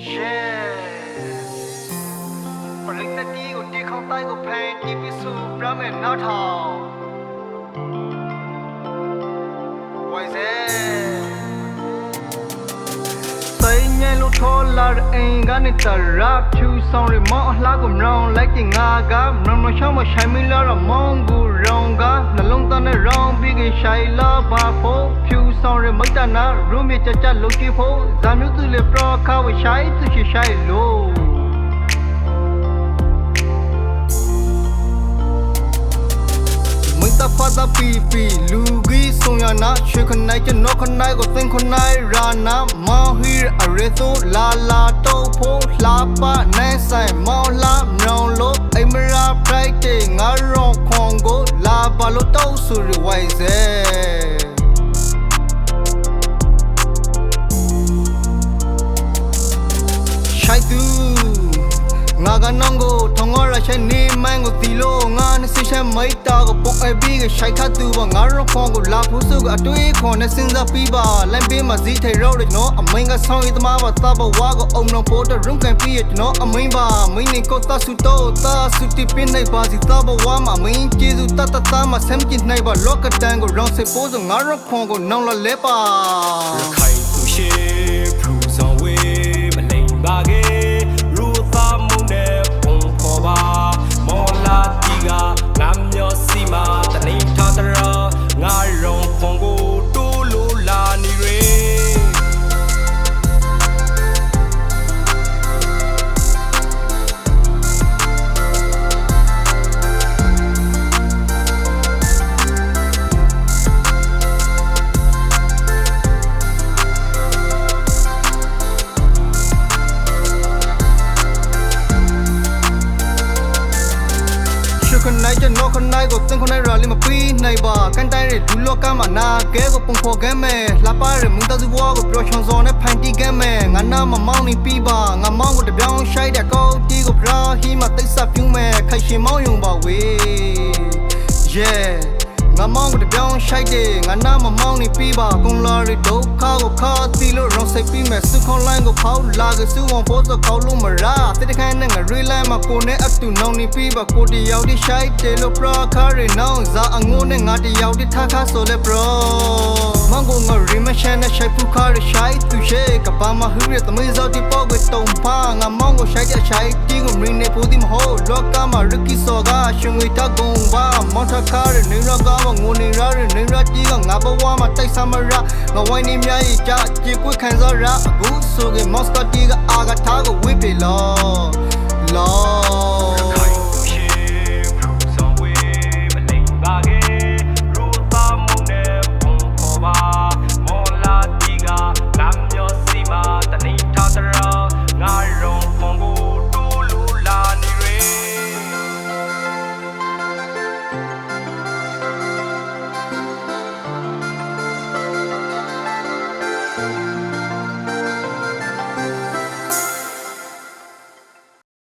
ပရိသတ်တီကိုတီခေါင်းတိုင်းကိုဖန်တီပစ်စုပြမယ်နောက်ထောင်ဝို လို့ထောလာတဲ့အင်ကနေတရာဖြူဆောင်ရမောင်းအလှကိုမရောင်းလိုက်တင်ငါကမရမချောင်းမရှိုင်မီလာရမောင်းကူရောင်းကနှလုံးသားနဲ့ရောင်းပြီးကရှိုင်လာပါဖို့ဖြူဆောင်ရမိတ်တနာရူမီချချလုတ်ကြည့်ဖို့ဇာမျိုးသူလေပရခါဝရှိုင်သူရှိရှိုင်လို့ မင်းတဖတ်တာပီပီလူကြီးဆုံရနာရွှေခနိုင်ကျွန်တော်ခနိုင်ကိုသင်ခနိုင်ရာနာမောင်ဟီအရေဆိုလာလာတော့ဖို့လှပနိုင်ဆိုင်မောင်လာမြောင်လို့အိမရာဖရိုက်တေငါရောခွန်ကိုလာပါလို့တော့ဆူရဝိုင်စေ ငါကနန်းကိုထုံငရရှိနေမန်းကိုတီလို့ငါနဲ့ဆရှမိတ်တာကိုပုံအဘီကရှိုက်ခတ်သူပါငါရခွန်ကိုလာဖို့စုကအတွေးခွန်နဲ့စဉ်းစားပြီးပါလမ်းပေးမှာဇီးထေရောက်တယ်နော်အမိန်ကဆောင်းရသမားပါသဘဝကိုအုံလုံးဖို့တဲ့ရုံကန်ပြီးရနော်အမိန်ပါမင်းနေကိုတဆူတော့တဆူတီပင်းနိုင်ပါစီသဘဝမှာမင်းကျေစုတတတမှာဆမ်ကျင်နိုင်ပါလောကတန်ကိုရောင်းစေဖို့ဆိုငါရခွန်ကိုနောင်လလဲပါခိုင်သူရှိ ခနိုင်ကျွန်တော်ခနိုင်ကိုသင်ခနိုင်ရလိမပြီးနိုင်ပါကန်တိုင်းရဒူလောကမှာနာကဲကိုပုံဖော်ကဲမယ်လှပရမူတသူဘွားကိုပျော်ရွှင်စော်နဲ့ဖန်တီးကဲမယ်ငါနာမမောင်းနေပြီးပါငါမောင်းကိုတပြောင်းရှိုက်တဲ့ကောက်တီကိုပရာဟီမတိတ်ဆက်ပြုံးမယ်ခိုင်ရှင်မောင်းယုံပါဝေး yeah ငါ မောင်းကိုတပြောင်းရှိုက်တယ်ငါနာမမောင်းနေပြီးပါကုံလာရဒုက္ခကိုခါတီလို့ရောစိတ်ပြီးမယ်စုခွန်လိုင်းကိုဖောက်လာကစုဝန်ဖို့စကောက်လို့မရာတိတခန်းနဲ့ငါရီလိုင်းမှာကိုနဲ့အတူနောင်နေပြီးပါကိုတယောက်တည်းရှိုက်တယ်လို့ပရာခါရနောင်ဇာအငိုးနဲ့ငါတယောက်တည်းထားခါဆိုလဲ bro မန်ကိုငါရီမရှန်နဲ့ရှိုက်ဖူခါရရှိုက်သူရှိကဘာမဟူရတမေးစောတီပေါ့ကိုတုံဖာငါမောင်းကိုရှိုက်တဲ့ရှိုက်တီကိုမင်းနေပူဒီမဟုတ်လောကမှာရကီစောကရှင်ဝေတကုံပါ မော်ထခါရနေရကားငိုနေရရနေရတီကငါဘဝမှာတိုက်ဆမရငါဝိုင်းနေမြရဲ့ကြကြေကွခံစားရအခုဆိုကမော်စကတီကအာဂထားကိုဝိပေလောလော